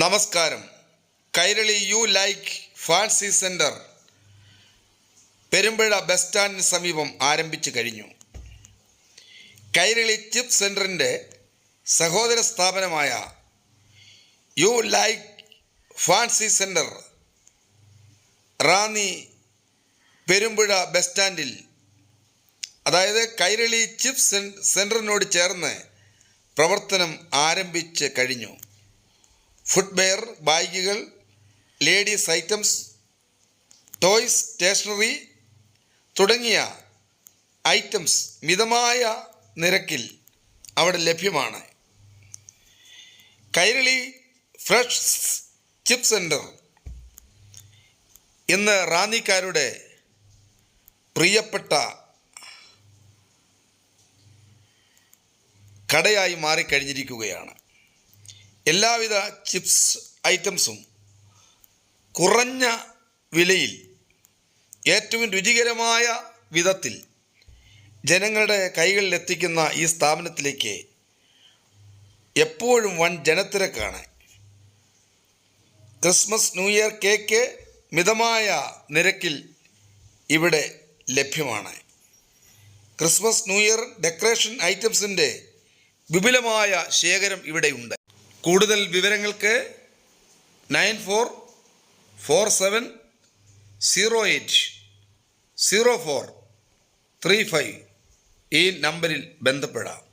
നമസ്കാരം. Kairali U like fancy centre Perumpuzha bus സ്റ്റാൻഡിന് സമീപം ആരംഭിച്ചു കഴിഞ്ഞു. കൈരളി ചിപ്പ് സെന്ററിന്റെ സഹോദര സ്ഥാപനമായ U like fancy centre Ranni Perumpuzha bus സ്റ്റാൻഡിൽ അതായത് കൈരളി ചിപ്പ് സെൻ സെന്ററിനോട് ചേർന്ന് പ്രവർത്തനം ആരംഭിച്ച് കഴിഞ്ഞു. ഫുട്വെയർ ബാഗുകൾ ലേഡീസ് ഐറ്റംസ് ടോയ്സ് സ്റ്റേഷനറി തുടങ്ങിയ ഐറ്റംസ് മിതമായ നിരക്കിൽ അവിടെ ലഭ്യമാണ്. കൈരളി ഫ്രഷ് ചിപ്പ് സെന്റർ ഇന്ന് റാന്നിക്കാരുടെ പ്രിയപ്പെട്ട കടയായി മാറിക്കഴിഞ്ഞിരിക്കുകയാണ്. എല്ലാവിധ ചിപ്സ് ഐറ്റംസും കുറഞ്ഞ വിലയിൽ ഏറ്റവും രുചികരമായ വിധത്തിൽ ജനങ്ങളുടെ കൈകളിൽ എത്തിക്കുന്ന ഈ സ്ഥാപനത്തിലേക്ക് എപ്പോഴും വൻ ജനത്തിരക്കാണ്. ക്രിസ്മസ് ന്യൂ ഇയർ കേക്ക് മിതമായ നിരക്കിൽ ഇവിടെ ലഭ്യമാണ്. ക്രിസ്മസ് ന്യൂ ഇയർ ഡെക്കറേഷൻ ഐറ്റംസിന്റെ വിപുലമായ ശേഖരം ഇവിടെയുണ്ട് കൂടുതൽ വിവരങ്ങൾക്ക് nine four four seven zero eight zero four three five ഈ നമ്പറിൽ ബന്ധപ്പെടാം.